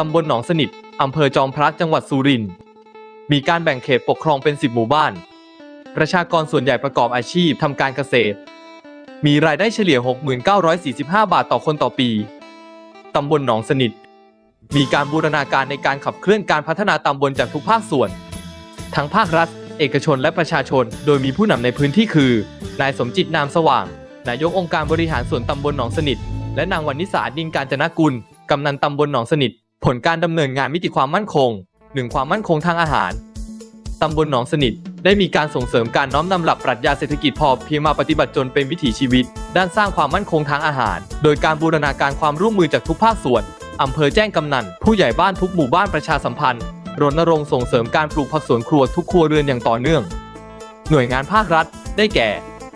ตำบลหนองสนิทอำเภอจอมพระจังหวัดสุรินทร์มีการแบ่งเขตปกครองเป็น 10 หมู่บ้าน ประชากรส่วนใหญ่ประกอบอาชีพทำการเกษตร มีรายได้เฉลี่ย 6,945 บาทต่อคนต่อปี ตำบลหนองสนิท มีการบูรณาการในการขับเคลื่อนการพัฒนาตำบลจากทุกภาคส่วน ทั้งภาครัฐ เอกชนและประชาชน โดยมีผู้นำในพื้นที่คือ นายสมจิตนามสว่าง นายกองค์การบริหารส่วนตำบลหนองสนิท และนางวันนิสาดินการจนกุล กำนันตำบลหนองสนิท ผลการดำเนินงานมิติความมั่นคง 1. ความมั่นคงทางอาหารตำบลหนองสนิทได้มีการส่งเสริมการน้อมนำหลักปรัชญาเศรษฐกิจพอเพียงมาปฏิบัติจนเป็นวิถีชีวิต ด้านสร้างความมั่นคงทางอาหาร โดยการบูรณาการความร่วมมือจากทุกภาคส่วนอำเภอแจ้งกำนันผู้ใหญ่บ้านทุกหมู่บ้านประชาสัมพันธ์รณรงค์ส่งเสริมการปลูกผักสวนครัวทุกครัวเรือนอย่างต่อเนื่อง หน่วยงานภาครัฐ ได้แก่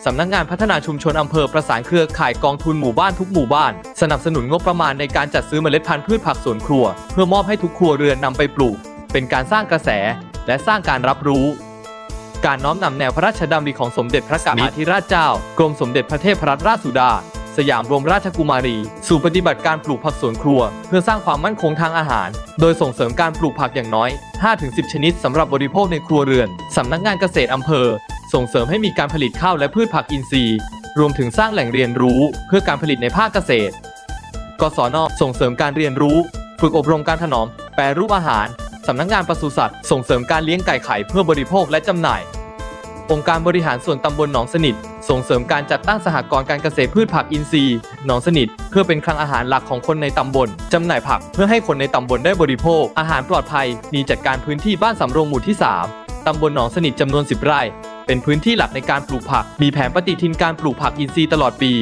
สำนักงานพัฒนาชุมชนอำเภอประสานเครือข่ายกองทุนหมู่บ้านทุกหมู่บ้าน สนับสนุนงบประมาณในการจัดซื้อเมล็ดพันธุ์พืชผักสวนครัว เพื่อมอบให้ทุกครัวเรือนนำไปปลูก เป็นการสร้างกระแส และสร้างการรับรู้ การน้อมนำแนวพระราชดำริของสมเด็จพระกามาธิราชเจ้า กรมสมเด็จพระเทพรัตนราชสุดา สยามรมราชกุมารี สู่ปฏิบัติการปลูกผักสวนครัว เพื่อสร้างความมั่นคงทางอาหาร โดยส่งเสริมการปลูกผักอย่างน้อย 5-10 ชนิดสำหรับบริโภคในครัวเรือนสำนักงานเกษตรอำเภอ ส่งเสริมให้มีการผลิตข้าวและพืชผักอินทรีย์ รวมถึงสร้างแหล่งเรียนรู้เพื่อการผลิตในภาคเกษตร กศนส่งเสริมการเรียนรู้ ฝึกอบรมการถนอม แปรรูปอาหารสำนักงานปศุสัตว์ส่งเสริมการเลี้ยงไก่ไข่เพื่อบริโภคและจำหน่าย องค์การบริหารส่วนตำบลหนองสนิท ส่งเสริมการจัดตั้งสหกรณ์การเกษตรพืชผักอินทรีย์หนองสนิท เพื่อเป็นคลังอาหารหลักของคนในตำบลจำหน่ายผักเพื่อให้คนในตำบลได้บริโภค อาหารปลอดภัย มีจัดการพื้นที่บ้านสำโรงหมู่ที่ 3ตำบลหนองสนิทจำนวน 10 ไร่ เป็นพื้นที่หลักในการปลูกผัก มีแผนปฏิทินการปลูกผักอินทรีย์ตลอดปี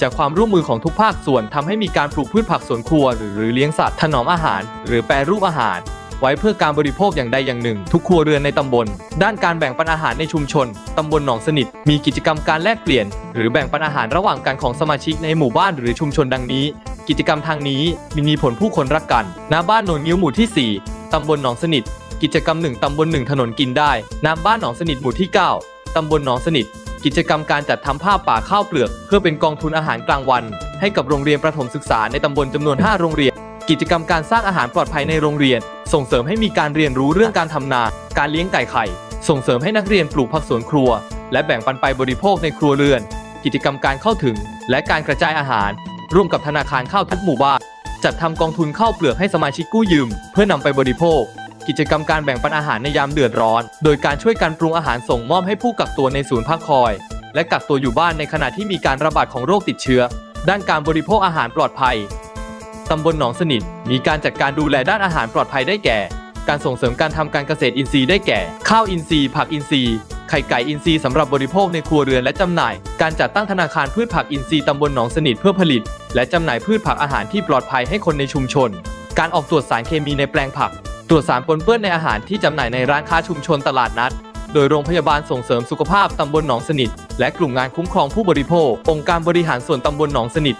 จากความร่วมมือของทุกภาคส่วนทำให้มีการปลูกพืชผักสวนครัว หรือเลี้ยงสัตว์ถนอมอาหาร หรือแปรรูปอาหาร ไว้เพื่อการบริโภคอย่างใดอย่างหนึ่ง ทุกครัวเรือนในตำบล ด้านการแบ่งปันอาหารในชุมชนตำบลหนองสนิท มีกิจกรรมการแลกเปลี่ยน หรือแบ่งปันอาหารระหว่างกันของสมาชิกในหมู่บ้านหรือชุมชนดังนี้ กิจกรรมทางนี้มีผลผู้คนรักกันณบ้านโนนนิ้วหมู่ที่ 4ตำบลหนองสนิทกิจกรรมหนึ่งตำบลหนึ่งถนนกินได้ น้ำบ้านหนองสนิทหมู่ที่ 9 ตำบลหนองสนิท กิจกรรมการจัดทำผ้าป่าข้าวเปลือก เพื่อเป็นกองทุนอาหารกลางวัน ให้กับโรงเรียนประถมศึกษาในตำบลจำนวน 5 โรงเรียน กิจกรรมการสร้างอาหารปลอดภัยในโรงเรียน ส่งเสริมให้มีการเรียนรู้เรื่องการทำนา การเลี้ยงไก่ไข่ ส่งเสริมให้นักเรียนปลูกผักสวนครัว และแบ่งปันไปบริโภคในครัวเรือน กิจกรรมการเข้าถึง และการกระจายอาหาร ร่วมกับธนาคารข้าวทุกหมู่บ้านจัดทำกองทุนข้าวเปลือกให้สมาชิกกู้ยืม เพื่อนำไปบริโภค กิจกรรมการแบ่งปันอาหารในยามเดือดร้อน โดยการช่วยกันปรุงอาหารส่งมอบให้ผู้กักตัวในศูนย์พักคอย และกักตัวอยู่บ้านในขณะที่มีการระบาดของโรคติดเชื้อ ด้านการบริโภคอาหารปลอดภัยตำบลหนองสนิทมีการจัดการดูแลด้านอาหารปลอดภัยได้แก่ การส่งเสริมการทำการเกษตรอินทรีย์ได้แก่ ข้าวอินทรีย์ ผักอินทรีย์ไข่ไก่อินทรีย์สำหรับบริโภคในครัวเรือนและจำหน่าย การจัดตั้งธนาคารพืชผักอินทรีย์ตำบลหนองสนิทเพื่อผลิต และจำหน่ายพืชผักอาหารที่ปลอดภัยให้คนในชุมชน การออกตรวจสารเคมีในแปลงผัก ตรวจสารปนเปื้อนในอาหารที่จำหน่ายในร้านค้าชุมชนตลาดนัด โดยโรงพยาบาลส่งเสริมสุขภาพตำบลหนองสนิท และกลุ่มงานคุ้มครองผู้บริโภค องค์การบริหารส่วนตำบลหนองสนิท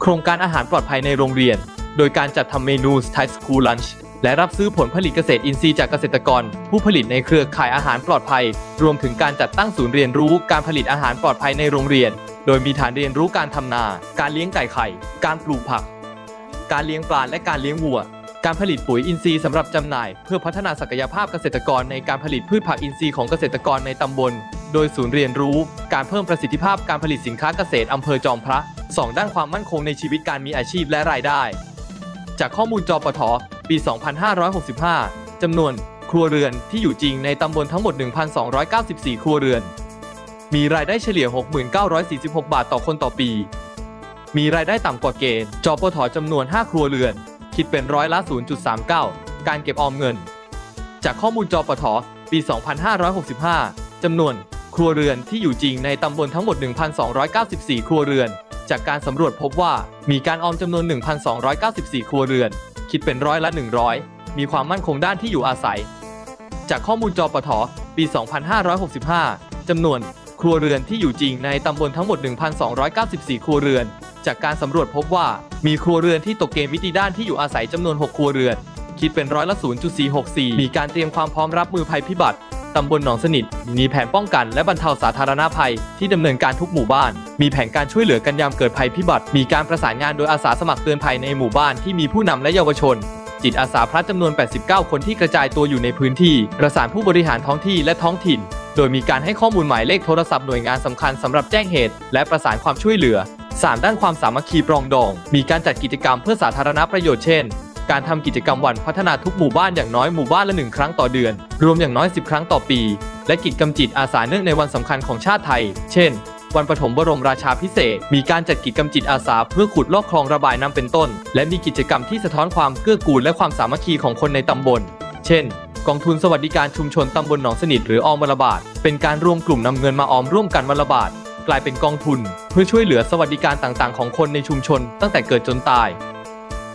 โครงการอาหารปลอดภัยในโรงเรียน โดยการจัดทำเมนู Thai School Lunch และรับซื้อผลผลิตเกษตรอินทรีย์จากเกษตรกร ผู้ผลิตในเครือข่ายอาหารปลอดภัย รวมถึงการจัดตั้งศูนย์เรียนรู้การผลิตอาหารปลอดภัยในโรงเรียน โดยมีฐานเรียนรู้การทำนา การเลี้ยงไก่ไข่ การปลูกผัก การเลี้ยงปลาและการเลี้ยงวัว การผลิตปุ๋ยอินทรีย์สำหรับจำหน่าย เพื่อพัฒนาศักยภาพเกษตรกรในการผลิตพืชผักอินทรีย์ของเกษตรกรในตำบล โดยศูนย์เรียนรู้ การเพิ่มประสิทธิภาพการผลิตสินค้าเกษตรอำเภอจอมพระสองด้านความมั่นคงในชีวิตการมีอาชีพและรายได้ จากข้อมูลจปทปี 2565 จำนวน ครัวเรือนที่อยู่จริงในตำบลทั้งหมด 1,294 ครัวเรือน มีรายได้เฉลี่ย 6,946 บาทต่อคนต่อปี มีรายได้ต่ำกว่าเกณฑ์จปทจำนวน 5 ครัวเรือน คิดเป็นร้อยละ 0.39 การเก็บออมเงิน จากข้อมูลจอปทปี 2565 จำนวน ครัวเรือนที่อยู่จริงในตำบลทั้งหมด 1,294 ครัวเรือน จากการสำรวจพบว่ามีการออมจำนวน 1,294 ครัวเรือน คิดเป็นร้อยละ 100 มีความมั่นคงด้านที่อยู่อาศัย จากข้อมูลจอปทปี 2565 จำนวน ครัวเรือนที่อยู่จริงในตำบลทั้งหมด 1,294 ครัวเรือน จากการสำรวจพบว่ามีครัวเรือนที่ตกเกณฑ์วิธีด้านที่อยู่อาศัยจำนวน 6 ครัวเรือน คิดเป็นร้อยละ 0.464 มีการเตรียมความพร้อมรับมือภัยพิบัติตำบลหนองสนิท มีแผนป้องกันและบรรเทาสาธารณภัยที่ดำเนินการทุกหมู่บ้าน มีแผนการช่วยเหลือกันยามเกิดภัยพิบัติ มีการประสานงานโดยอาสาสมัครเตือนภัยในหมู่บ้านที่มีผู้นำและเยาวชน จิตอาสาพระจำนวน 89 คนที่กระจายตัวอยู่ในพื้นที่ ประสานผู้บริหารท้องที่และท้องถิ่น โดยมีการให้ข้อมูลหมายเลขโทรศัพท์หน่วยงานสำคัญสำหรับแจ้งเหตุ และประสานความช่วยเหลือ 3ด้านความสามัคคีปรองดอง มีการจัดกิจกรรมเพื่อสาธารณประโยชน์เช่น การทำกิจกรรมวันพัฒนาทุกหมู่บ้านอย่างน้อยหมู่บ้านละหนึ่งครั้งต่อเดือน รวมอย่างน้อย 10 ครั้งต่อปี และกิจกรรมจิตอาสาเนื่องในวันสำคัญของชาติไทย เช่น วันปฐมบรมราชาพิเศษ มีการจัดกิจกรรมจิตอาสาเพื่อขุดลอกคลองระบายน้ำเป็นต้น และมีกิจกรรมที่สะท้อนความเกื้อกูลและความสามัคคีของคนในตำบล เช่นกองทุนสวัสดิการชุมชนตำบลหนองสนิทหรือออมวลบาท เป็นการรวมกลุ่มนำเงินมาออมร่วมกันวันลบาท ลายเป็นกองทุน เพื่อช่วยเหลือสวัสดิการต่างๆ ของคนในชุมชน ตั้งแต่เกิดจนตาย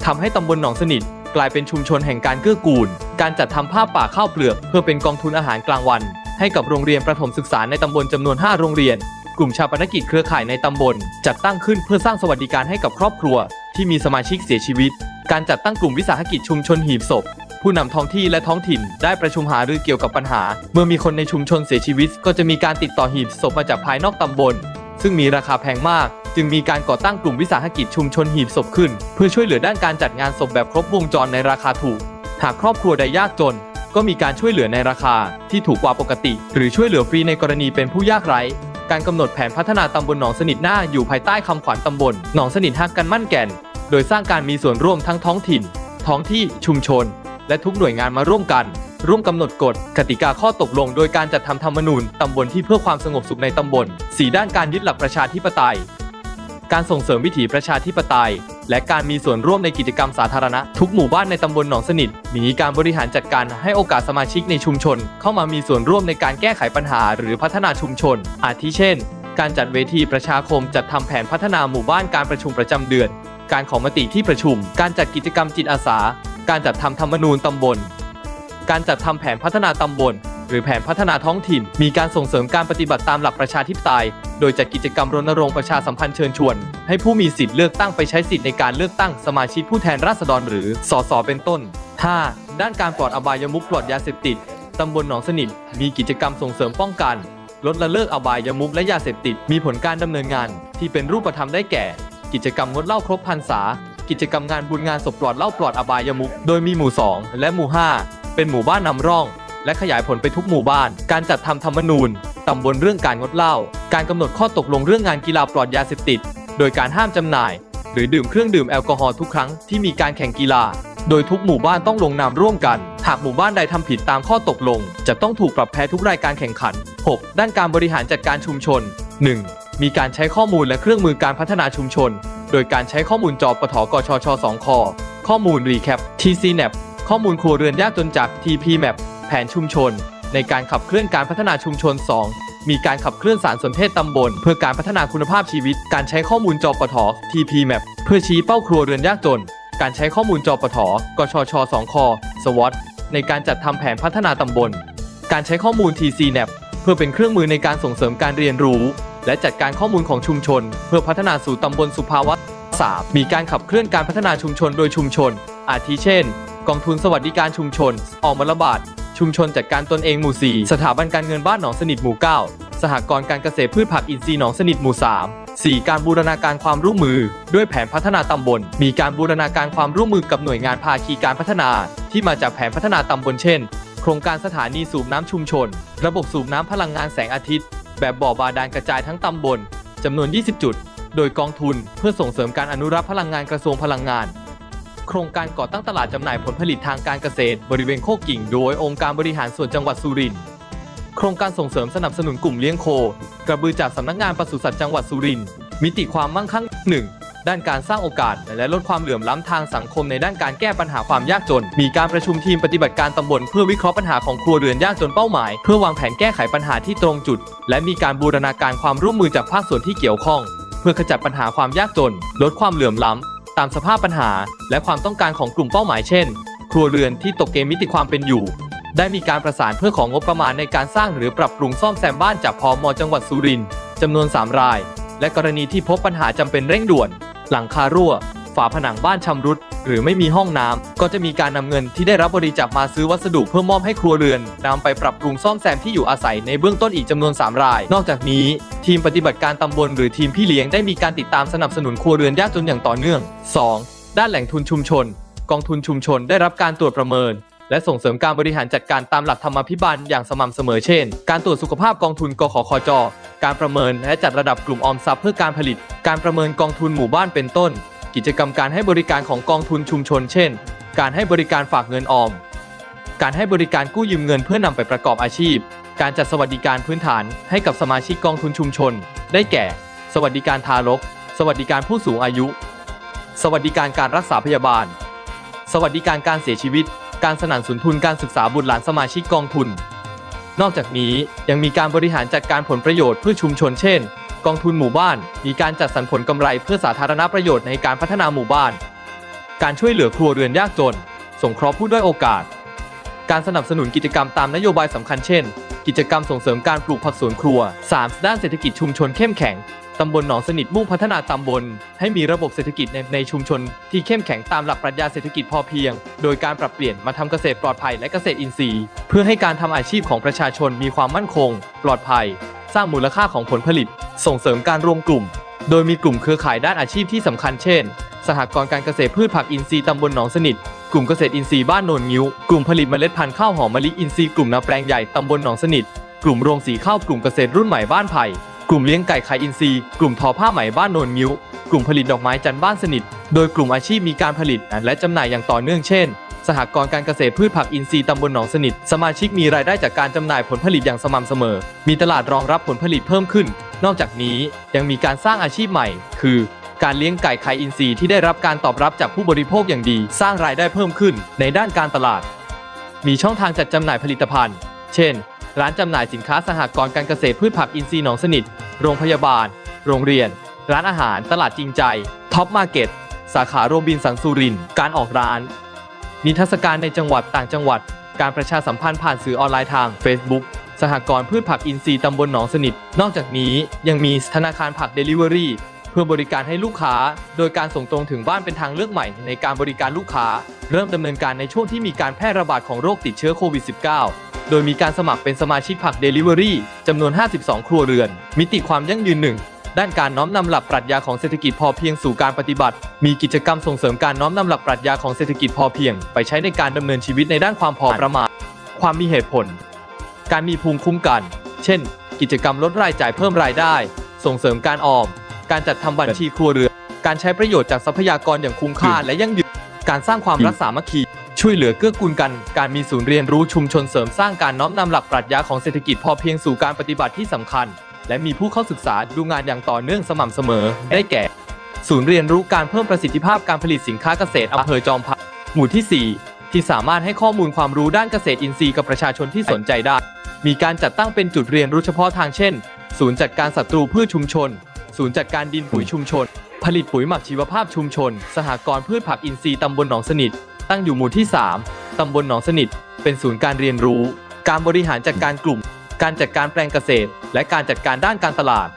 ทำให้ตำบลหนองสนิทกลายเป็นชุมชนแห่งการเกื้อกูล การจัดทำผ้าป่าข้าวเปลือกเพื่อเป็นกองทุนอาหารกลางวัน ให้กับโรงเรียนประถมศึกษาในตำบลจำนวน 5 โรงเรียน กลุ่มชาปนกิจเครือข่ายในตำบล จัดตั้งขึ้นเพื่อสร้างสวัสดิการให้กับครอบครัว ที่มีสมาชิกเสียชีวิต การจัดตั้งกลุ่มวิสาหกิจชุมชนหีบศพ ผู้นำท้องที่และท้องถิ่นได้ประชุมหารือเกี่ยวกับปัญหา เมื่อมีคนในชุมชนเสียชีวิต ก็จะมีการติดต่อหีบศพมาจากภายนอกตำบล ซึ่งมีราคาแพงมาก จึงมีการก่อตั้งกลุ่มวิสาหกิจชุมชนหีบศพขึ้น เพื่อช่วยเหลือด้านการจัดงานศพแบบครบวงจรในราคาถูก หากครอบครัวใดยากจน ก็มีการช่วยเหลือในราคาที่ถูกกว่าปกติ หรือช่วยเหลือฟรีในกรณีเป็นผู้ยากไร้การกำหนดแผนพัฒนาตำบลหนองสนิทหน้าอยู่ภายใต้คำขวัญตำบลหนองสนิทฮักกันมั่นแก่น โดยสร้างการมีส่วนร่วมทั้งท้องถิ่น ท้องที่ชุมชน และทุกหน่วยงานมาร่วมกัน ร่วมกำหนดกฎกติกาข้อตกลง โดยการจัดทำธรรมนูญตำบลที่เพื่อความสงบสุขในตำบลสีด้านการยึดหลักประชาธิปไตย การส่งเสริมวิถีประชาธิปไตย และการมีส่วนร่วมในกิจกรรมสาธารณะ ทุกหมู่บ้านในตำบลหนองสนิท มีการบริหารจัดการให้โอกาสสมาชิกในชุมชน เข้ามามีส่วนร่วมในการแก้ไขปัญหา หรือพัฒนาชุมชน อาทิเช่น การจัดเวทีประชาคมจัดทำแผนพัฒนาหมู่บ้านการประชุมประจำเดือน การขอมติที่ประชุม การจัดกิจกรรมจิตอาสา การจัดทำธรรมนูญตำบล การจัดทำแผนพัฒนาตำบล หรือแผนพัฒนาท้องถิ่น มีการส่งเสริมการปฏิบัติตามหลักประชาธิปไตย โดยจัดกิจกรรมรณรงค์ประชาสัมพันธ์เชิญชวน ให้ผู้มีสิทธิ์เลือกตั้งไปใช้สิทธิ์ในการเลือกตั้งสมาชิกผู้แทนราษฎรหรือ สส เป็นต้น 5. ด้านการปลอดอบายมุขปลอดยาเสพติดตำบลหนองสนิทมีกิจกรรมส่งเสริมป้องกัน ลดละเลิกอบายมุขและยาเสพติดมีผลการดำเนินงาน ที่เป็นรูปธรรมได้แก่ กิจกรรมงดเหล้าครบพรรษา กิจกรรมงานบุญงานศพปลอดเหล้าปลอดอบายมุขโดยมีหมู่ 2 และหมู่ 5 เป็นหมู่บ้านนำร่อง และขยายผลไปทุกหมู่บ้าน การจัดทำธรรมนูญตำบลเรื่องการงดเหล้าการกำหนดข้อตกลงเรื่องงานกีฬาปลอดยาเสพติด โดยการห้ามจำหน่าย หรือดื่มเครื่องดื่มแอลกอฮอล์ทุกครั้งที่มีการแข่งกีฬา โดยทุกหมู่บ้านต้องลงนามร่วมกัน หากหมู่บ้านใดทำผิดตามข้อตกลง จะต้องถูกปรับแพ้ทุกรายการแข่งขัน 6. ด้านการบริหารจัดการชุมชน 1. มีการใช้ข้อมูลและเครื่องมือการพัฒนาชุมชน โดยการใช้ข้อมูลจอปทกชช2คอข้อมูล Recap TCNAP ข้อมูลครัวเรือนยากจนจาก TPMAP แผนชุมชน ในการขับเคลื่อนการพัฒนาชุมชน 2 มีการขับเคลื่อนสารสนเทศตำบล เพื่อการพัฒนาคุณภาพชีวิต การใช้ข้อมูลจอปท TPMAP เพื่อชี้เป้าครัวเรือนยากจน การใช้ข้อมูลจอปทกชช2ค SWOT ในการจัดทำแผนพัฒนาตำบล การใช้ข้อมูล TCNAP เพื่อเป็นเครื่องมือในการส่งเสริมการเรียนรู้ และจัดการข้อมูลของชุมชน เพื่อพัฒนาสู่ตำบลสุภาวะ 3. มีการขับเคลื่อนการพัฒนาชุมชนโดยชุมชน อาทิเช่น กองทุนสวัสดิการชุมชน ออกมละบาทชุมชนจัดการตนเองหมู่ 4 สถาบันการเงินบ้านหนองสนิทหมู่ 9 สหกรณ์การเกษตรพืชผักอินทรีย์หนองสนิทหมู่ 3 4. การบูรณาการความร่วมมือ ด้วยแผนพัฒนาตำบล มีการบูรณาการความร่วมมือกับหน่วยงานภาคีการพัฒนา ที่มาจากแผนพัฒนาตำบลเช่น โครงการสถานีสูบน้ำชุมชน ระบบสูบน้ำพลังงานแสงอาทิตย์ แบบบ่อบาดาลกระจายทั้งตำบลจำนวน 20 จุด โดยกองทุนเพื่อส่งเสริมการอนุรักษ์พลังงานกระทรวงพลังงาน โครงการก่อตั้งตลาดจำหน่ายผลผลิตทางการเกษตร บริเวณโคกกิ่ง โดยองค์การบริหารส่วนจังหวัดสุรินทร์โครงการส่งเสริมสนับสนุนกลุ่มเลี้ยงโค กระบือจากสำนักงานปศุสัตว์จังหวัดสุรินทร์มิติความมั่งคั่งหนึ่ง ด้านการสร้างโอกาส และลดความเหลื่อมล้ำทางสังคมในด้านการแก้ปัญหาความยากจน มีการประชุมทีมปฏิบัติการตำบลเพื่อวิเคราะห์ปัญหาของครัวเรือนยากจนเป้าหมาย เพื่อวางแผนแก้ไขปัญหาที่ตรงจุด และมีการบูรณาการความร่วมมือจากภาคส่วนที่เกี่ยวข้อง เพื่อขจัดปัญหาความยากจน ลดความเหลื่อมล้ำตามสภาพปัญหา และความต้องการของกลุ่มเป้าหมายเช่น ครัวเรือนที่ตกเกณฑ์มิติความเป็นอยู่ได้มีการประสานเพื่อของงบประมาณในการสร้างหรือปรับปรุงซ่อมแซมบ้านจากพมจังหวัดสุรินทร์จำนวน 3 ราย และกรณีที่พบปัญหาจำเป็นเร่งด่วน หลังคารั่ว ฝาผนังบ้านชำรุด หรือไม่มีห้องน้ำก็จะมีการนำเงินที่ได้รับบริจาคมาซื้อวัสดุเพื่อมอบให้ครัวเรือนนำไปปรับปรุงซ่อมแซมที่อยู่อาศัยในเบื้องต้นอีกจำนวน 3 ราย นอกจากนี้ทีมปฏิบัติการตำบลหรือทีมพี่เลี้ยงได้มีการติดตามสนับสนุนครัวเรือนยากจนอย่างต่อเนื่อง 2. ด้านแหล่งทุนชุมชน กองทุนชุมชนได้รับการตรวจประเมิน และส่งเสริมการบริหารจัดการตามหลักธรรมาภิบาลอย่างสม่ำเสมอเช่น การตรวจสุขภาพกองทุนกขคจ การประเมินและจัดระดับกลุ่มออมทรัพย์เพื่อการผลิต การประเมินกองทุนหมู่บ้านเป็นต้น กิจกรรมการให้บริการของกองทุนชุมชน เช่น การให้บริการฝากเงินออม การให้บริการกู้ยืมเงินเพื่อนำไปประกอบอาชีพ การจัดสวัสดิการพื้นฐาน ให้กับสมาชิกกองทุนชุมชน ได้แก่ สวัสดิการทารก สวัสดิการผู้สูงอายุ สวัสดิการการรักษาพยาบาล สวัสดิการการเสียชีวิต การสนับสนุนทุนการศึกษาบุตรหลานสมาชิกกองทุน นอกจากนี้ยังมีการบริหารจัดการผลประโยชน์เพื่อชุมชนเช่น กองทุนหมู่บ้าน มีการจัดสรรผลกำไรเพื่อสาธารณประโยชน์ในการพัฒนาหมู่บ้าน การช่วยเหลือครัวเรือนยากจน สงเคราะห์ผู้ด้อยโอกาส การสนับสนุนกิจกรรมตามนโยบายสำคัญเช่น กิจกรรมส่งเสริมการปลูกผักสวนครัว 3. ด้านเศรษฐกิจชุมชนเข้มแข็ง ตำบลหนองสนิทมุ่งพัฒนาตำบล ให้มีระบบเศรษฐกิจในในชุมชน ที่เข้มแข็งตามหลักปรัชญาเศรษฐกิจพอเพียง โดยการปรับเปลี่ยนมาทำเกษตรปลอดภัยและเกษตรอินทรีย์ เพื่อให้การทำอาชีพของประชาชนมีความมั่นคง ปลอดภัย สร้างมูลค่าของผลผลิต ส่งเสริมการรวมกลุ่ม โดยมีกลุ่มเครือข่ายด้านอาชีพที่สำคัญเช่น สหกรณ์การเกษตรพืชผักอินทรีย์ตำบลหนองสนิทกลุ่มเกษตรอินทรีย์บ้านโนนงิ้ว กลุ่มผลิตเมล็ดพันธุ์ข้าวหอมมะลิอินทรีย์กลุ่มนาแปลงใหญ่ตำบลหนองสนิท กลุ่มโรงสีข้าวกลุ่มเกษตรรุ่นใหม่บ้านไผ่ กลุ่มเลี้ยงไก่ไข่อินทรีย์ กลุ่มทอผ้าไหมบ้านโนนงิ้ว กลุ่มผลิตดอกไม้จันทร์บ้านสนิท โดยกลุ่มอาชีพมีการผลิตและจำหน่ายอย่างต่อเนื่องเช่น สหกรณ์การเกษตรพืชผักอินทรีย์ตำบลหนองสนิท สมาชิกมีรายได้จากการจำหน่ายผลผลิตอย่างสม่ำเสมอ มีตลาดรองรับผลผลิตเพิ่มขึ้น นอกจากนี้ยังมีการสร้างอาชีพใหม่ คือ การเลี้ยงไก่ไข่อินทรีย์ที่ได้รับการตอบรับจากผู้บริโภคอย่างดี สร้างรายได้เพิ่มขึ้น ในด้านการตลาด มีช่องทางจัดจำหน่ายผลิตภัณฑ์ เช่น ร้านจำหน่ายสินค้าสหกรณ์การเกษตรพืชผักอินทรีย์หนองสนิท โรงพยาบาล โรงเรียน ร้านอาหาร ตลาดจริงใจ ท็อปมาร์เก็ต สาขาโรบินสันสุริน การออกร้าน นิทรรศการในจังหวัดต่างจังหวัด การประชาสัมพันธ์ผ่านสื่อออนไลน์ทาง Facebook สหกรณ์พืชผักอินทรีย์ตำบลหนองสนิท นอกจากนี้ยังมีธนาคารผัก Delivery เพื่อบริการให้ลูกค้า โดยการส่งตรงถึงบ้านเป็นทางเลือกใหม่ในการบริการลูกค้า เริ่มดำเนินการในช่วงที่มีการแพร่ระบาดของโรคติดเชื้อโควิด -19 โดยมีการสมัครเป็นสมาชิกผัก Delivery จำนวน 52 ครัวเรือน มิติความยั่งยืนหนึ่งด้านการน้อมนำหลักปรัชญาของเศรษฐกิจพอเพียงสู่การปฏิบัติ มีกิจกรรมส่งเสริมการน้อมนำหลักปรัชญาของเศรษฐกิจพอเพียง ไปใช้ในการดำเนินชีวิตในด้านความพอประมาณ ความมีเหตุผล การมีภูมิคุ้มกัน เช่น กิจกรรมลดรายจ่ายเพิ่มรายได้ ส่งเสริมการออม การจัดทำบัญชีครัวเรือน การใช้ประโยชน์จากทรัพยากรอย่างคุ้มค่าและยั่งยืน การสร้างความรักสามัคคี ช่วยเหลือเกื้อกูลกัน การมีศูนย์เรียนรู้ชุมชนเสริมสร้างการน้อมนำหลักปรัชญาของเศรษฐกิจพอเพียงสู่การปฏิบัติที่สำคัญ และมีผู้เข้าศึกษาดูงานอย่างต่อเนื่องสม่ำเสมอ ได้แก่ ศูนย์เรียนรู้การเพิ่มประสิทธิภาพการผลิตสินค้าเกษตรอำเภอจอมพระหมู่ที่ 4 ที่สามารถให้ข้อมูลความรู้ด้านเกษตรอินทรีย์กับประชาชนที่สนใจได้ มีการจัดตั้งเป็นจุดเรียนรู้เฉพาะทางเช่น ศูนย์จัดการศัตรูพืชชุมชน ศูนย์จัดการดินปุ๋ยชุมชน ผลิตปุ๋ยหมักชีวภาพชุมชน สหกรณ์พืชผักอินทรีย์ตำบลหนองสนิท ตั้งอยู่หมู่ที่ 3 ตำบลหนองสนิท เป็นศูนย์การเรียนรู้ การบริหารจัดการกลุ่ม การจัดการแปลงเกษตร และการจัดการด้านการตลาด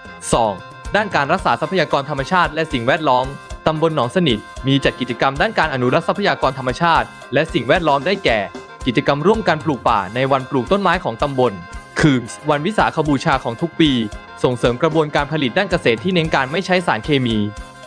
2. ด้านการรักษาทรัพยากรธรรมชาติและสิ่งแวดล้อม ตำบลหนองสนิท มีจัดกิจกรรมด้านการอนุรักษ์ทรัพยากรธรรมชาติ และสิ่งแวดล้อมได้แก่ กิจกรรมร่วมกันปลูกป่าในวันปลูกต้นไม้ของตำบล คือ วันวิสาขบูชาของทุกปี ส่งเสริมกระบวนการผลิตด้านเกษตรที่เน้นการไม่ใช้สารเคมี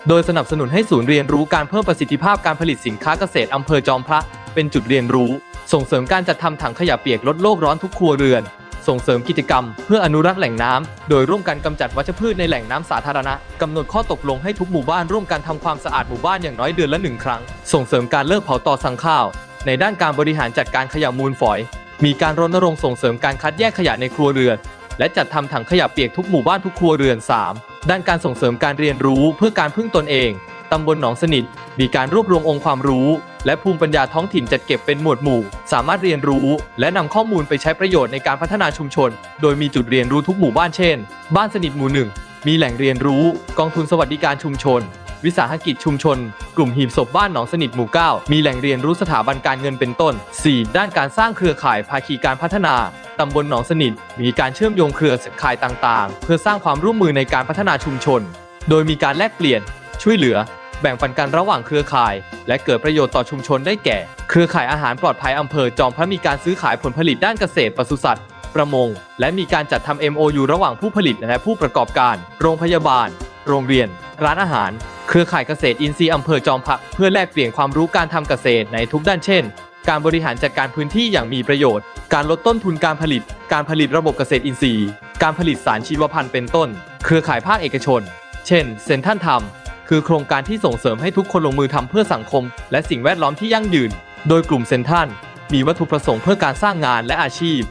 โดยสนับสนุนให้ศูนย์เรียนรู้การเพิ่มประสิทธิภาพการผลิตสินค้าเกษตรอำเภอจอมพระ เป็นจุดเรียนรู้ ส่งเสริมการจัดทำถังขยะเปียกลดโลกร้อนทุกครัวเรือน ส่งเสริมกิจกรรม เพื่ออนุรักษ์แหล่งน้ำโดยร่วมกันกำจัดวัชพืชในแหล่งน้ำสาธารณะกำหนดข้อตกลงให้ทุกหมู่บ้านร่วมกันทำความสะอาดหมู่บ้านอย่างน้อยเดือนละหนึ่งครั้ง ส่งเสริมการเลิกเผาต่อสั่งข้าว ในด้านการบริหารจัดการขยะมูลฝอย มีการรณรงค์ส่งเสริมการคัดแยกขยะในครัวเรือน และจัดทำถังขยะเปียกทุกหมู่บ้านทุกครัวเรือน 3. ด้านการส่งเสริมการเรียนรู้เพื่อการพึ่งตนเอง ตำบลหนองสนิท มีการรวบรวมองค์ความรู้ และภูมิปัญญาท้องถิ่นจัดเก็บเป็นหมวดหมู่ สามารถเรียนรู้ และนำข้อมูลไปใช้ประโยชน์ในการพัฒนาชุมชน โดยมีจุดเรียนรู้ทุกหมู่บ้านเช่น บ้านสนิทหมู่หนึ่งมีแหล่งเรียนรู้ กองทุนสวัสดิการชุมชน วิสาหกิจชุมชน กลุ่มหีบศพบ้านหนองสนิทหมู่ 9 มีแหล่งเรียนรู้สถาบันการเงินเป็นต้น 4. ด้านการสร้างเครือข่ายภาคีการพัฒนา ตำบลหนองสนิทมีการเชื่อมโยงเครือข่ายต่างๆ เพื่อสร้างความร่วมมือในการพัฒนาชุมชน โดยมีการแลกเปลี่ยน ช่วยเหลือ แบ่งปันกันระหว่างเครือข่าย และเกิดประโยชน์ต่อชุมชนได้แก่ เครือข่ายอาหารปลอดภัยอำเภอจอมพระมีการซื้อขายผลผลิตด้านเกษตรปศุสัตว์ประมง และมีการจัดทำ MOU ระหว่างผู้ผลิตและผู้ประกอบการ โรงพยาบาล โรงเรียน ร้านอาหาร เครือข่ายเกษตรอินทรีย์อำเภอจอมพระเพื่อแลกเปลี่ยนความรู้การทำเกษตรในทุกด้านเช่น การบริหารจัดการพื้นที่อย่างมีประโยชน์ การลดต้นทุนการผลิต การผลิตระบบเกษตรอินทรีย์ การผลิตสารชีวพันธุ์เป็นต้น เครือข่ายภาคเอกชน เช่น เซนทันทำคือโครงการที่ส่งเสริมให้ทุกคนลงมือทำเพื่อสังคม และสิ่งแวดล้อมที่ยั่งยืน โดยกลุ่มเซนทันมีวัตถุประสงค์เพื่อการสร้างงานและอาชีพ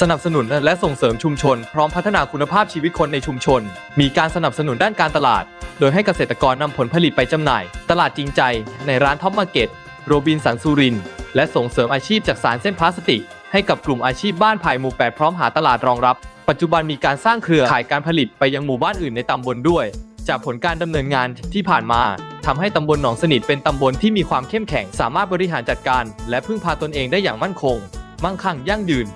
สนับสนุนและส่งเสริมชุมชน พร้อมพัฒนาคุณภาพชีวิตคนในชุมชน มีการสนับสนุนด้านการตลาด โดยให้เกษตรกรนำผลผลิตไปจำหน่าย ตลาดจริงใจ ในร้านท็อปมาร์เก็ต โรบินสันซูริน และส่งเสริมอาชีพจากสารเส้นพลาสติก ให้กับกลุ่มอาชีพบ้านไผ่หมู่แปดพร้อมหาตลาดรองรับ ปัจจุบันมีการสร้างเครือข่ายการผลิตไปยังหมู่บ้านอื่นในตำบลด้วย จากผลการดำเนินงานที่ผ่านมาทำให้ตำบลหนองสนิทเป็นตำบลที่มีความเข้มแข็ง สามารถบริหารจัดการ และพึ่งพาตนเองได้อย่างมั่นคง มั่งคั่งยั่งยืน